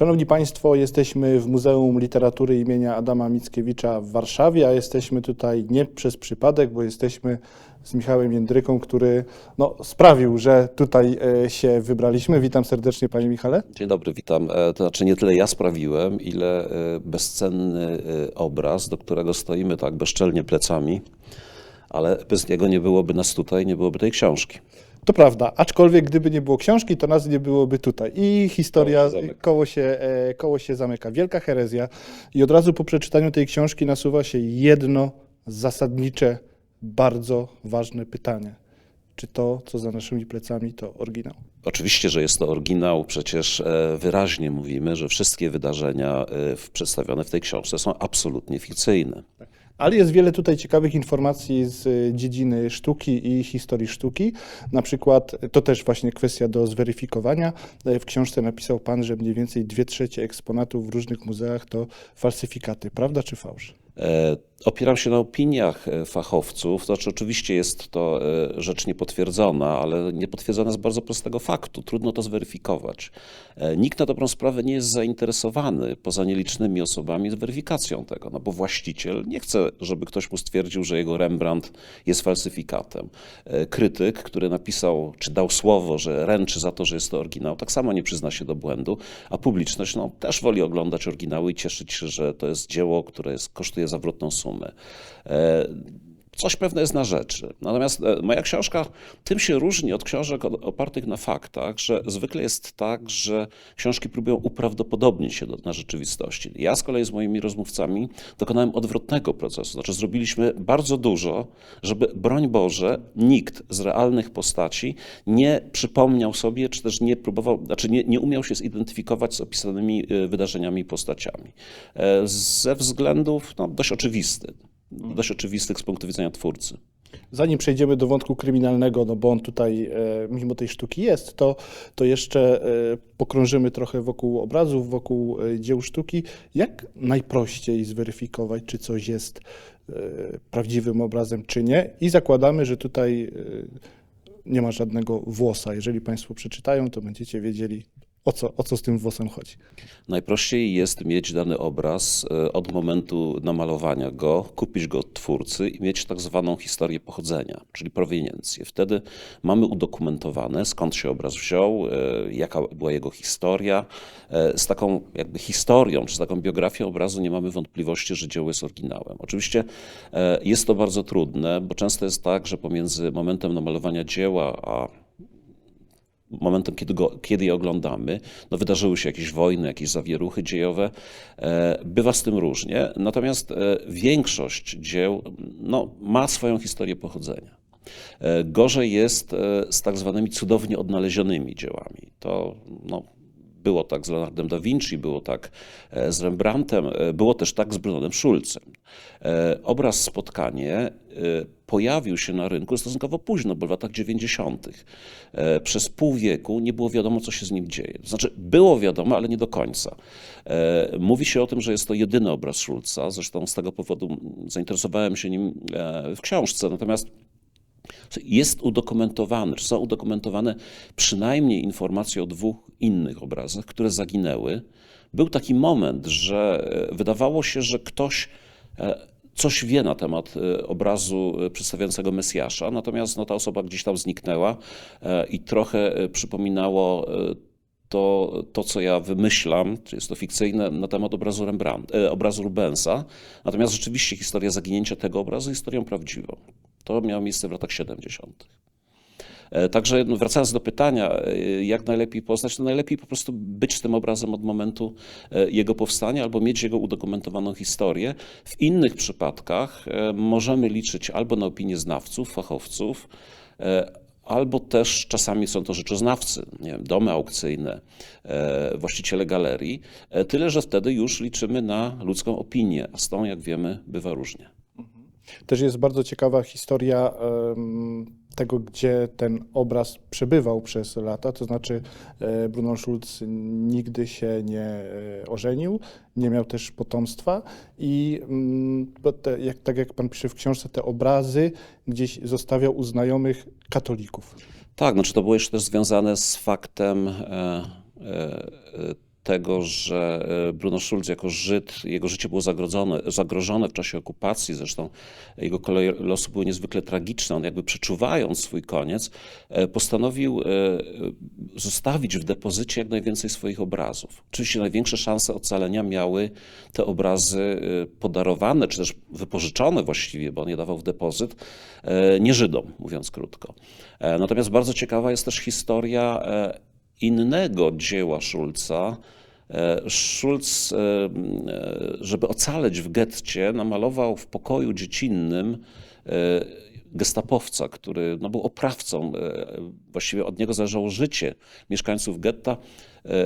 Szanowni Państwo, jesteśmy w Muzeum Literatury imienia Adama Mickiewicza w Warszawie, a jesteśmy tutaj nie przez przypadek, bo jesteśmy z Michałem Jędryką, który no, sprawił, że tutaj e, się wybraliśmy. Witam serdecznie Panie Michale. Dzień dobry, witam. E, To znaczy nie tyle ja sprawiłem, ile e, bezcenny obraz, do którego stoimy tak bezczelnie plecami, ale bez niego nie byłoby nas tutaj, nie byłoby tej książki. To prawda, aczkolwiek gdyby nie było książki, to nas nie byłoby tutaj. I historia, Koło się zamyka. koło się, e, koło się zamyka. Wielka herezja. I od razu po przeczytaniu tej książki nasuwa się jedno zasadnicze, bardzo ważne pytanie. Czy to, co za naszymi plecami, to oryginał? Oczywiście, że jest to oryginał, przecież e, wyraźnie mówimy, że wszystkie wydarzenia e, przedstawione w tej książce są absolutnie fikcyjne. Ale jest wiele tutaj ciekawych informacji z y, dziedziny sztuki i historii sztuki. Na przykład, to też właśnie kwestia do zweryfikowania. E, W książce napisał Pan, że mniej więcej dwie trzecie eksponatów w różnych muzeach to falsyfikaty. Prawda czy fałsz? E, Opieram się na opiniach e, fachowców. Znaczy, oczywiście jest to e, rzecz niepotwierdzona, ale niepotwierdzona z bardzo prostego faktu. Trudno to zweryfikować. E, Nikt na dobrą sprawę nie jest zainteresowany, poza nielicznymi osobami, weryfikacją tego, no bo właściciel nie chce, żeby ktoś mu stwierdził, że jego Rembrandt jest falsyfikatem. Krytyk, który napisał, czy dał słowo, że ręczy za to, że jest to oryginał, tak samo nie przyzna się do błędu, a publiczność no, też woli oglądać oryginały i cieszyć się, że to jest dzieło, które jest, kosztuje zawrotną sumę. E, Coś pewne jest na rzeczy. Natomiast e, moja książka tym się różni od książek opartych na faktach, że zwykle jest tak, że książki próbują uprawdopodobnić się do, na rzeczywistości. Ja z kolei z moimi rozmówcami dokonałem odwrotnego procesu. Znaczy zrobiliśmy bardzo dużo, żeby, broń Boże, nikt z realnych postaci nie przypomniał sobie, czy też nie próbował, znaczy nie, nie umiał się zidentyfikować z opisanymi e, wydarzeniami i postaciami. E, Ze względów no, dość oczywistych dość oczywistych z punktu widzenia twórcy. Zanim przejdziemy do wątku kryminalnego, no bo on tutaj, e, mimo tej sztuki jest, to, to jeszcze e, pokrążymy trochę wokół obrazów, wokół e, dzieł sztuki. Jak najprościej zweryfikować, czy coś jest prawdziwym obrazem, czy nie? I zakładamy, że tutaj nie ma żadnego włosa. Jeżeli Państwo przeczytają, to będziecie wiedzieli, o co, o co z tym włosem chodzi. Najprościej jest mieć dany obraz e, od momentu namalowania go, kupić go od twórcy i mieć tak zwaną historię pochodzenia, czyli proweniencję. Wtedy mamy udokumentowane, skąd się obraz wziął, e, jaka była jego historia. E, Z taką jakby historią, czy z taką biografią obrazu nie mamy wątpliwości, że dzieło jest oryginałem. Oczywiście jest to bardzo trudne, bo często jest tak, że pomiędzy momentem namalowania dzieła a momentem, kiedy, go, kiedy je oglądamy, no wydarzyły się jakieś wojny, jakieś zawieruchy dziejowe. E, Bywa z tym różnie, natomiast e, większość dzieł no, ma swoją historię pochodzenia. E, Gorzej jest z tak zwanymi cudownie odnalezionymi dziełami. To no, było tak z Leonardem da Vinci, było tak e, z Rembrandtem, e, było też tak z Brunonem Schulzem. E, Obraz Spotkanie pojawił się na rynku stosunkowo późno, bo w latach 90. E, Przez pół wieku nie było wiadomo, co się z nim dzieje. Znaczy, było wiadomo, ale nie do końca. Mówi się o tym, że jest to jedyny obraz Schulza, zresztą z tego powodu zainteresowałem się nim w książce, natomiast jest udokumentowany, czy są udokumentowane przynajmniej informacje o dwóch innych obrazach, które zaginęły. Był taki moment, że e, wydawało się, że ktoś e, coś wie na temat e, obrazu przedstawiającego Mesjasza, natomiast no, ta osoba gdzieś tam zniknęła i trochę przypominało to, to, co ja wymyślam, jest to fikcyjne, na temat obrazu, Rembrandt, obrazu Rubensa. Natomiast rzeczywiście historia zaginięcia tego obrazu jest historią prawdziwą. To miało miejsce w latach 70. E, Także no, wracając do pytania, e, jak najlepiej poznać, to najlepiej po prostu być z tym obrazem od momentu e, jego powstania albo mieć jego udokumentowaną historię. W innych przypadkach możemy liczyć albo na opinię znawców, fachowców, albo też czasami są to rzeczoznawcy, nie wiem, domy aukcyjne, właściciele galerii, tyle że wtedy już liczymy na ludzką opinię, a z tą, jak wiemy, bywa różnie. Też jest bardzo ciekawa historia tego, gdzie ten obraz przebywał przez lata. To znaczy, e, Bruno Schulz nigdy się nie e, ożenił, nie miał też potomstwa i mm, te, jak, tak jak pan pisze w książce, te obrazy gdzieś zostawiał u znajomych katolików. Tak, znaczy to było jeszcze też związane z faktem e, e, tego, że e, Bruno Schulz jako Żyd, jego życie było zagrożone, zagrożone w czasie okupacji, zresztą jego koleje losu były niezwykle tragiczne. On jakby przeczuwając swój koniec, e, postanowił e, zostawić w depozycie jak najwięcej swoich obrazów. Oczywiście największe szanse ocalenia miały te obrazy podarowane, czy też wypożyczone właściwie, bo on je dawał w depozyt, nie Żydom, mówiąc krótko. Natomiast bardzo ciekawa jest też historia innego dzieła Schulza. E, Schulz, e, e, żeby ocaleć w getcie, namalował w pokoju dziecinnym gestapowca, który no, był oprawcą, właściwie od niego zależało życie mieszkańców getta,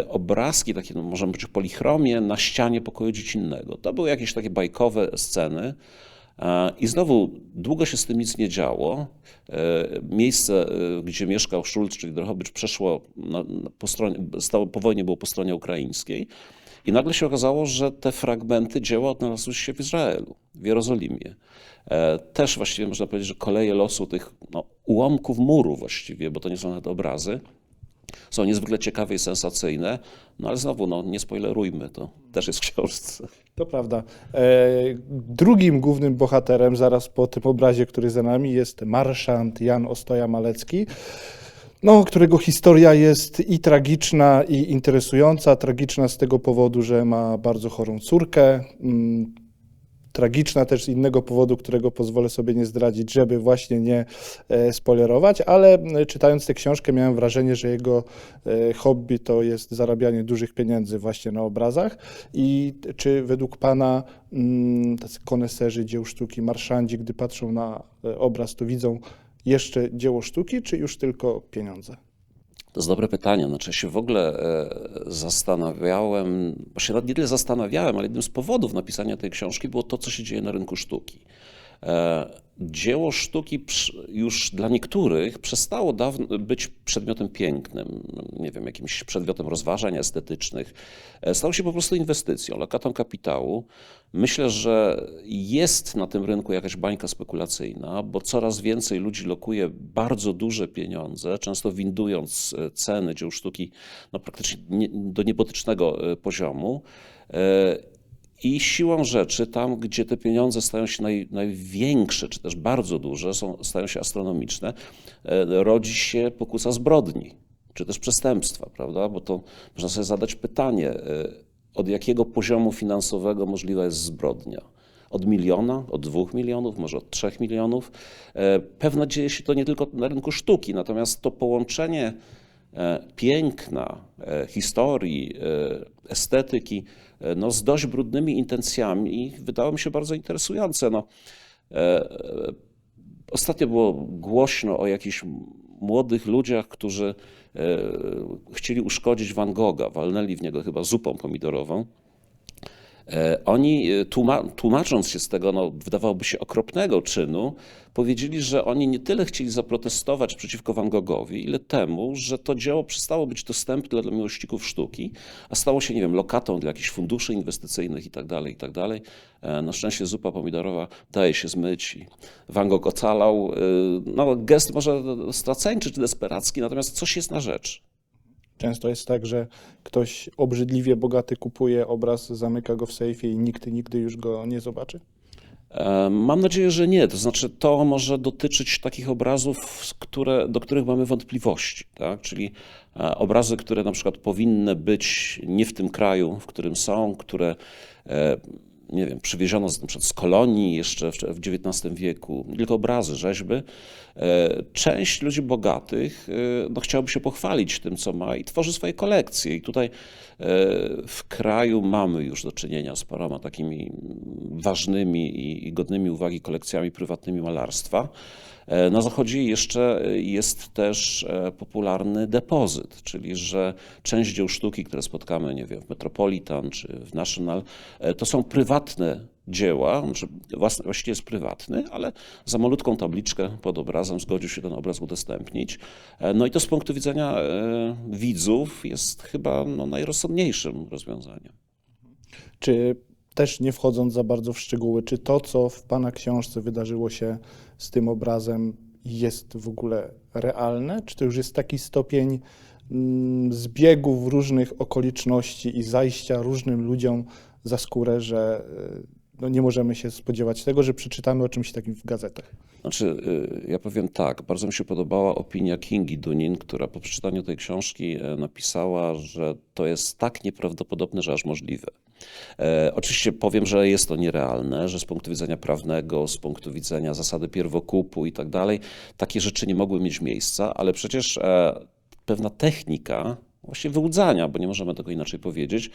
obrazki, takie no, możemy w polichromie, na ścianie pokoju dziecinnego. To były jakieś takie bajkowe sceny. I znowu długo się z tym nic nie działo. E, Miejsce, e, gdzie mieszkał Schulz, czyli Drohobycz, przeszło na, na, po, stronie, stało, po wojnie było po stronie ukraińskiej. I nagle się okazało, że te fragmenty dzieła odnalazły się w Izraelu, w Jerozolimie. E, Też właściwie można powiedzieć, że koleje losu tych no, ułamków muru właściwie, bo to nie są nawet obrazy, są niezwykle ciekawe i sensacyjne, no ale znowu, no, nie spoilerujmy, to też jest w książce. To prawda. E, drugim głównym bohaterem, zaraz po tym obrazie, który za nami, jest marszant Jan Ostoja-Malecki, no, którego historia jest i tragiczna, i interesująca. Tragiczna z tego powodu, że ma bardzo chorą córkę. Tragiczna też z innego powodu, którego pozwolę sobie nie zdradzić, żeby właśnie nie e, spoilerować, ale e, czytając tę książkę miałem wrażenie, że jego e, hobby to jest zarabianie dużych pieniędzy właśnie na obrazach. I czy według Pana mm, tacy koneserzy dzieł sztuki, marszandzi, gdy patrzą na obraz, to widzą jeszcze dzieło sztuki, czy już tylko pieniądze? To jest dobre pytanie. Znaczy, ja się w ogóle e, zastanawiałem, właśnie nawet nie tyle zastanawiałem, ale jednym z powodów napisania tej książki było to, co się dzieje na rynku sztuki. E, Dzieło sztuki już dla niektórych przestało dawno być przedmiotem pięknym, nie wiem, jakimś przedmiotem rozważań estetycznych. E, Stało się po prostu inwestycją, lokatą kapitału. Myślę, że jest na tym rynku jakaś bańka spekulacyjna, bo coraz więcej ludzi lokuje bardzo duże pieniądze, często windując e, ceny dzieł sztuki no, praktycznie nie, do niebotycznego poziomu. I siłą rzeczy, tam gdzie te pieniądze stają się naj, największe, czy też bardzo duże, są, stają się astronomiczne, e, rodzi się pokusa zbrodni, czy też przestępstwa, prawda? Bo to można sobie zadać pytanie, e, od jakiego poziomu finansowego możliwa jest zbrodnia? Od miliona, od dwóch milionów, może od trzech milionów. E, Pewno dzieje się to nie tylko na rynku sztuki, natomiast to połączenie piękna, e, historii, e, estetyki, e, no, z dość brudnymi intencjami wydało mi się bardzo interesujące. No, e, e, ostatnio było głośno o jakichś młodych ludziach, którzy e, chcieli uszkodzić Van Gogha, walnęli w niego chyba zupą pomidorową. E, Oni, e, tłuma- tłumacząc się z tego, no, wydawałoby się okropnego czynu, powiedzieli, że oni nie tyle chcieli zaprotestować przeciwko Van Goghowi, ile temu, że to dzieło przestało być dostępne dla miłośników sztuki, a stało się, nie wiem, lokatą dla jakichś funduszy inwestycyjnych i tak dalej, i tak. E, Na szczęście zupa pomidorowa daje się zmyć i Van Gogh ocalał. No, gest może straceńczy czy desperacki, natomiast coś jest na rzecz. Często jest tak, że ktoś obrzydliwie bogaty kupuje obraz, zamyka go w sejfie i nikt nigdy już go nie zobaczy. E, Mam nadzieję, że nie. To znaczy, to może dotyczyć takich obrazów, które, do których mamy wątpliwości, tak? Czyli e, obrazy, które na przykład powinny być nie w tym kraju, w którym są, które e, nie wiem, przywieziono z, z kolonii jeszcze w, XIX wieku, tylko obrazy, rzeźby. E, Część ludzi bogatych e, no, chciałoby się pochwalić tym, co ma i tworzy swoje kolekcje. I tutaj e, w kraju mamy już do czynienia z paroma takimi ważnymi i, godnymi uwagi kolekcjami prywatnymi malarstwa. Na zachodzie jeszcze jest też popularny depozyt, czyli że część dzieł sztuki, które spotkamy, nie wiem, w Metropolitan czy w National, to są prywatne dzieła, własny, właściwie jest prywatny, ale za malutką tabliczkę pod obrazem zgodził się ten obraz udostępnić. E, No i to z punktu widzenia e, widzów jest chyba no, najrozsądniejszym rozwiązaniem. Czy też nie wchodząc za bardzo w szczegóły, czy to, co w Pana książce wydarzyło się z tym obrazem, jest w ogóle realne? Czy to już jest taki stopień mm, zbiegów różnych okoliczności i zajścia różnym ludziom za skórę, że y, no nie możemy się spodziewać tego, że przeczytamy o czymś takim w gazetach. Znaczy, y, ja powiem tak, bardzo mi się podobała opinia Kingi Dunin, która po przeczytaniu tej książki e, napisała, że to jest tak nieprawdopodobne, że aż możliwe. E, oczywiście powiem, że jest to nierealne, że z punktu widzenia prawnego, z punktu widzenia zasady pierwokupu i tak dalej, takie rzeczy nie mogły mieć miejsca, ale przecież e, pewna technika właśnie wyłudzania, bo nie możemy tego inaczej powiedzieć,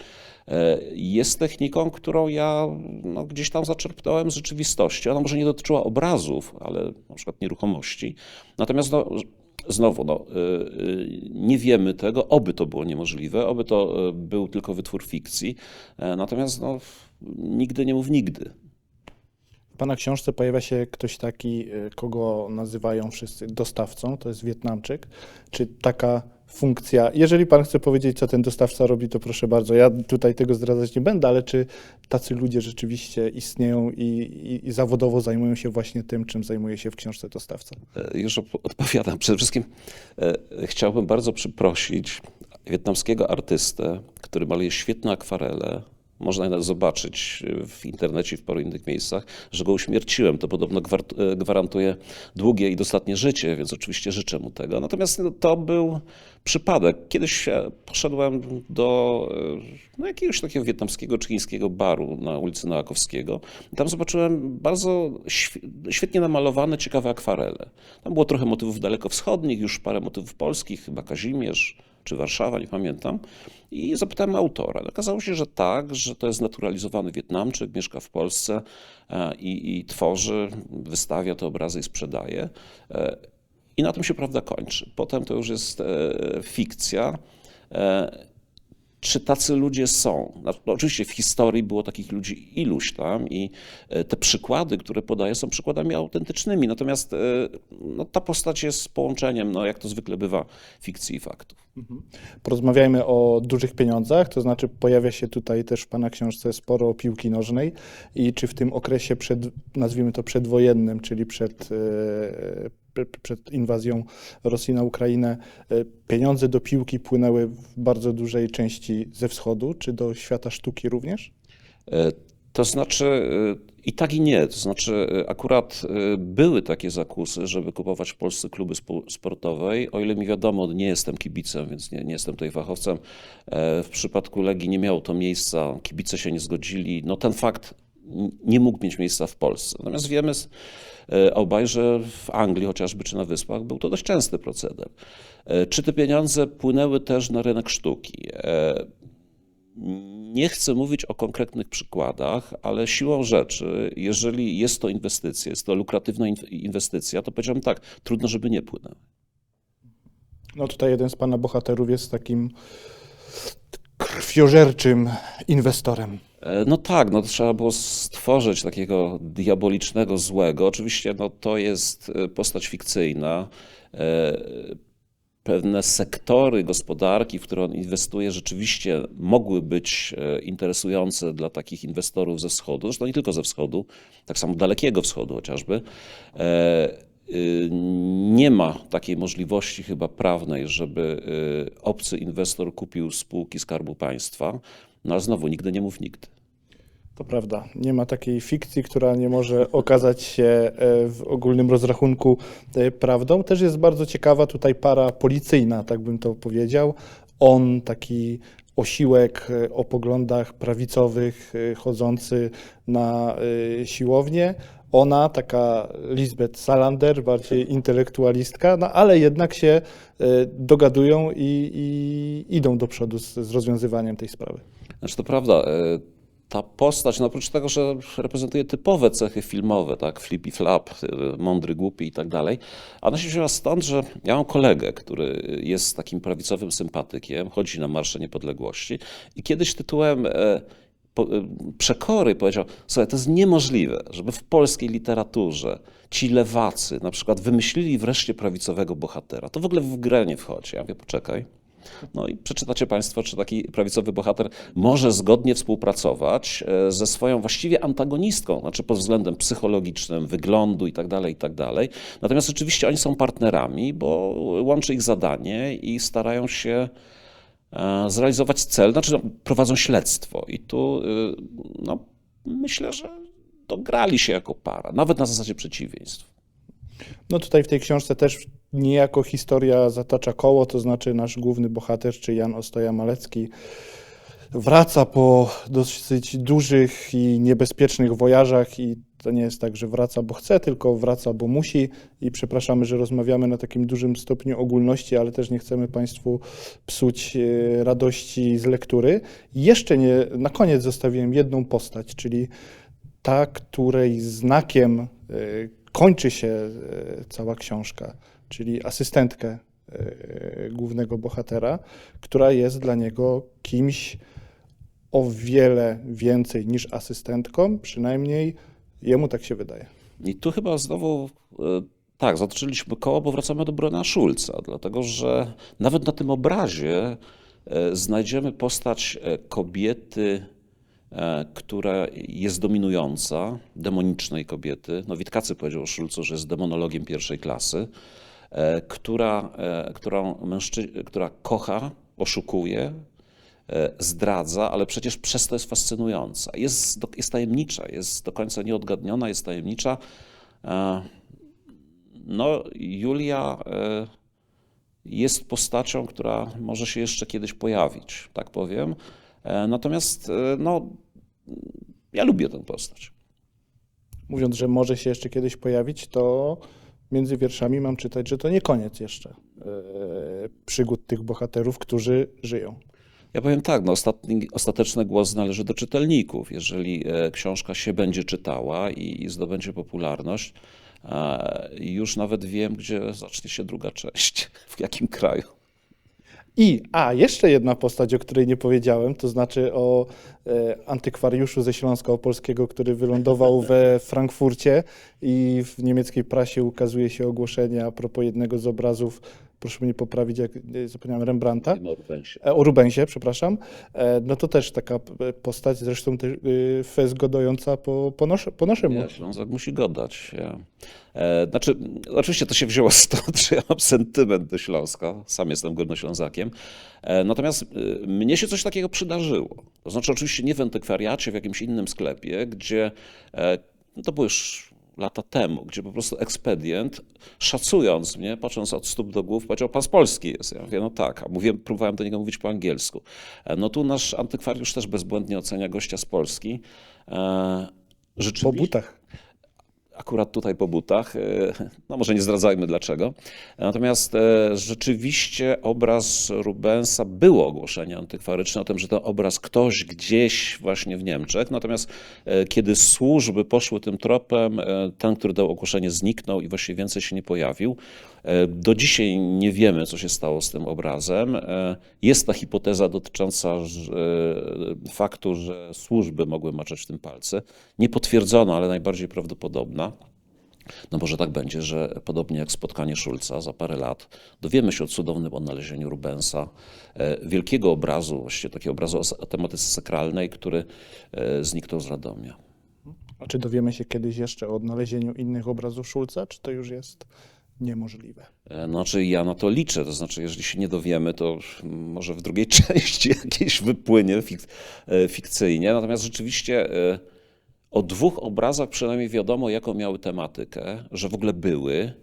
e, jest techniką, którą ja no, gdzieś tam zaczerpnąłem z rzeczywistości. Ona może nie dotyczyła obrazów, ale na przykład nieruchomości. Natomiast no, znowu, no, y, y, nie wiemy tego, oby to było niemożliwe, oby to był tylko wytwór fikcji. E, Natomiast no, nigdy nie mów nigdy. W Pana książce pojawia się ktoś taki, kogo nazywają wszyscy dostawcą, to jest Wietnamczyk. Czy taka funkcja, jeżeli Pan chce powiedzieć, co ten dostawca robi, to proszę bardzo, ja tutaj tego zdradzać nie będę, ale czy tacy ludzie rzeczywiście istnieją i, i, i zawodowo zajmują się właśnie tym, czym zajmuje się w książce dostawca? E, Już odpowiadam. Przede wszystkim e, chciałbym bardzo przeprosić wietnamskiego artystę, który maluje świetne akwarele. Można je zobaczyć w internecie i w paru innych miejscach, że go uśmierciłem. To podobno e, gwarantuje długie i dostatnie życie, więc oczywiście życzę mu tego. Natomiast no, to był przypadek. Kiedyś e, poszedłem do e, no, jakiegoś takiego wietnamskiego czy chińskiego baru na ulicy Noakowskiego. I Tam zobaczyłem bardzo świ- świetnie namalowane, ciekawe akwarele. Tam było trochę motywów dalekowschodnich, już parę motywów polskich, chyba Kazimierz czy Warszawa, nie pamiętam. I zapytałem autora. Okazało się, że tak, że to jest naturalizowany Wietnamczyk, mieszka w Polsce e, i, i tworzy, wystawia te obrazy i sprzedaje. E, I na tym się prawda kończy. Potem to już jest e, fikcja. Czy tacy ludzie są? No, oczywiście w historii było takich ludzi iluś tam i e, te przykłady, które podaję, są przykładami autentycznymi. Natomiast e, no, ta postać jest połączeniem, no, jak to zwykle bywa, fikcji i faktów. Porozmawiajmy o dużych pieniądzach, to znaczy pojawia się tutaj też w Pana książce sporo piłki nożnej i czy w tym okresie przed, nazwijmy to przedwojennym, czyli przed, e, przed inwazją Rosji na Ukrainę, e, pieniądze do piłki płynęły w bardzo dużej części ze wschodu, czy do świata sztuki również? E, To znaczy e, i tak i nie. To znaczy akurat były takie zakusy, żeby kupować w Polsce kluby spo- sportowe. O ile mi wiadomo, nie jestem kibicem, więc nie, nie jestem tutaj fachowcem. W przypadku Legii nie miało to miejsca, kibice się nie zgodzili. No ten fakt nie mógł mieć miejsca w Polsce. Natomiast wiemy e, obaj, że w Anglii chociażby czy na Wyspach był to dość częsty proceder. E, Czy te pieniądze płynęły też na rynek sztuki? E, nie chcę mówić o konkretnych przykładach, ale siłą rzeczy, jeżeli jest to inwestycja, jest to lukratywna in- inwestycja, to powiedziałbym tak, trudno, żeby nie płynęły. No tutaj jeden z Pana bohaterów jest takim krwiożerczym inwestorem. E, No tak, no trzeba było stworzyć takiego diabolicznego złego. Oczywiście no, to jest e, postać fikcyjna. E, Pewne sektory gospodarki, w które on inwestuje, rzeczywiście mogły być interesujące dla takich inwestorów ze wschodu, zresztą nie tylko ze wschodu, tak samo dalekiego wschodu chociażby. Nie ma takiej możliwości chyba prawnej, żeby y, obcy inwestor kupił spółki Skarbu Państwa. No ale znowu, nigdy nie mów nigdy. To prawda, nie ma takiej fikcji, która nie może okazać się e, w ogólnym rozrachunku e, prawdą. Też jest bardzo ciekawa tutaj para policyjna, tak bym to powiedział. On, taki osiłek e, o poglądach prawicowych, chodzący na siłownię. Ona, taka Lisbeth Salander, bardziej intelektualistka, no ale jednak się e, dogadują i, i idą do przodu z, z rozwiązywaniem tej sprawy. Znaczy to prawda, e, ta postać, no oprócz tego, że reprezentuje typowe cechy filmowe, tak, flippy flap, e, mądry, głupi i tak dalej, ona się wzięła stąd, że ja mam kolegę, który jest takim prawicowym sympatykiem, chodzi na Marsze Niepodległości i kiedyś tytułem przekory powiedział, słuchaj, to jest niemożliwe, żeby w polskiej literaturze ci lewacy na przykład wymyślili wreszcie prawicowego bohatera. To w ogóle w grę nie wchodzi. Ja mówię, poczekaj, No i przeczytacie Państwo, czy taki prawicowy bohater może zgodnie współpracować e, ze swoją właściwie antagonistką, znaczy pod względem psychologicznym, wyglądu i tak dalej, i tak. Natomiast oczywiście oni są partnerami, bo łączy ich zadanie i starają się zrealizować cel, znaczy no, prowadzą śledztwo. I tu y, no, myślę, że dograli się jako para, nawet na zasadzie przeciwieństw. No tutaj w tej książce też niejako historia zatacza koło, to znaczy nasz główny bohater, czy Jan Ostoja-Malecki, wraca po dosyć dużych i niebezpiecznych wojażach i to nie jest tak, że wraca, bo chce, tylko wraca, bo musi i przepraszamy, że rozmawiamy na takim dużym stopniu ogólności, ale też nie chcemy Państwu psuć e, radości z lektury. Jeszcze nie, na koniec zostawiłem jedną postać, czyli ta, której znakiem e, kończy się e, cała książka, czyli asystentkę głównego bohatera, która jest dla niego kimś o wiele więcej niż asystentką, przynajmniej jemu tak się wydaje. I tu chyba znowu e, tak, zatoczyliśmy koło, bo wracamy do Brona Schulza, dlatego że nawet na tym obrazie e, znajdziemy postać e, kobiety, która jest dominująca, demonicznej kobiety. No, Witkacy powiedział o Schulzu, że jest demonologiem pierwszej klasy, która, którą mężczy... która kocha, oszukuje, zdradza, ale przecież przez to jest fascynująca. Jest, jest tajemnicza, jest do końca nieodgadniona, jest tajemnicza. E, No, Julia e, jest postacią, która może się jeszcze kiedyś pojawić, tak powiem. E, Natomiast, e, no, ja lubię tę postać. Mówiąc, że może się jeszcze kiedyś pojawić, to między wierszami mam czytać, że to nie koniec jeszcze e, przygód tych bohaterów, którzy żyją. Ja powiem tak, no ostatni, ostateczny głos należy do czytelników. Jeżeli e, książka się będzie czytała i, i zdobędzie popularność, już nawet wiem, gdzie zacznie się druga część, w jakim kraju. I, a, jeszcze jedna postać, o której nie powiedziałem, to znaczy o e, antykwariuszu ze Śląska Opolskiego, który wylądował we Frankfurcie i w niemieckiej prasie ukazuje się ogłoszenie a propos jednego z obrazów, proszę mnie poprawić, jak e, zapomniałem, Rembrandta. E, O Rubensie, przepraszam. E, No to też taka postać, zresztą też fez godojąca po, po, nasz, po naszemu. Nie, Ślązak musi go dać. Ja. Znaczy, oczywiście to się wzięło stąd, że ja mam sentyment do Śląska, sam jestem górnoślązakiem. E, natomiast mnie się coś takiego przydarzyło. To znaczy, oczywiście nie w antykwariacie, w jakimś innym sklepie, gdzie no to było już lata temu, gdzie po prostu ekspedient, szacując mnie, patrząc od stóp do głów, powiedział, pan z Polski jest. Ja mówię, no tak, a mówiłem, próbowałem do niego mówić po angielsku. E, No tu nasz antykwariusz też bezbłędnie ocenia gościa z Polski. E, Po butach. Akurat tutaj po butach. e, No może nie zdradzajmy dlaczego. Natomiast e, rzeczywiście obraz Rubensa było ogłoszenie antykwaryczne o tym, że ten obraz ktoś gdzieś właśnie w Niemczech. Natomiast e, kiedy służby poszły tym tropem, ten, który dał ogłoszenie zniknął i właściwie więcej się nie pojawił. E, Do dzisiaj nie wiemy, co się stało z tym obrazem. E, Jest ta hipoteza dotycząca e, faktu, że służby mogły maczać w tym palce. Niepotwierdzona, ale najbardziej prawdopodobna. No może tak będzie, że podobnie jak spotkanie Szulca za parę lat, dowiemy się o cudownym odnalezieniu Rubensa, wielkiego obrazu, właściwie takiego obrazu o tematyce sakralnej, który zniknął z Radomia. A czy dowiemy się kiedyś jeszcze o odnalezieniu innych obrazów Szulca, czy to już jest niemożliwe? E, Znaczy, ja na to liczę. To znaczy, jeżeli się nie dowiemy, to może w drugiej części jakieś wypłynie fik e, fikcyjnie. Natomiast rzeczywiście e, o dwóch obrazach przynajmniej wiadomo, jaką miały tematykę, że w ogóle były.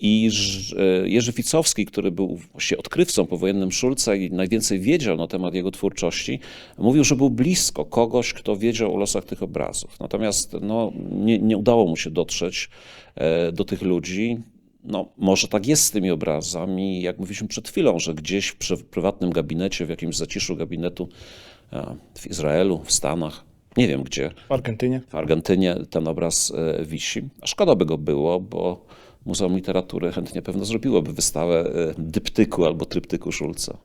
I e, Jerzy Ficowski, który był właściwie odkrywcą powojennym Szulca i najwięcej wiedział na temat jego twórczości, mówił, że był blisko kogoś, kto wiedział o losach tych obrazów. Natomiast no, nie, nie udało mu się dotrzeć e, do tych ludzi. No, może tak jest z tymi obrazami, jak mówiliśmy przed chwilą, że gdzieś w prywatnym gabinecie, w jakimś zaciszu gabinetu e, w Izraelu, w Stanach, nie wiem gdzie, W Argentynie? w Argentynie ten obraz wisi. Szkoda by go było, bo Muzeum Literatury chętnie pewno zrobiłoby wystawę e, dyptyku albo tryptyku Szulca.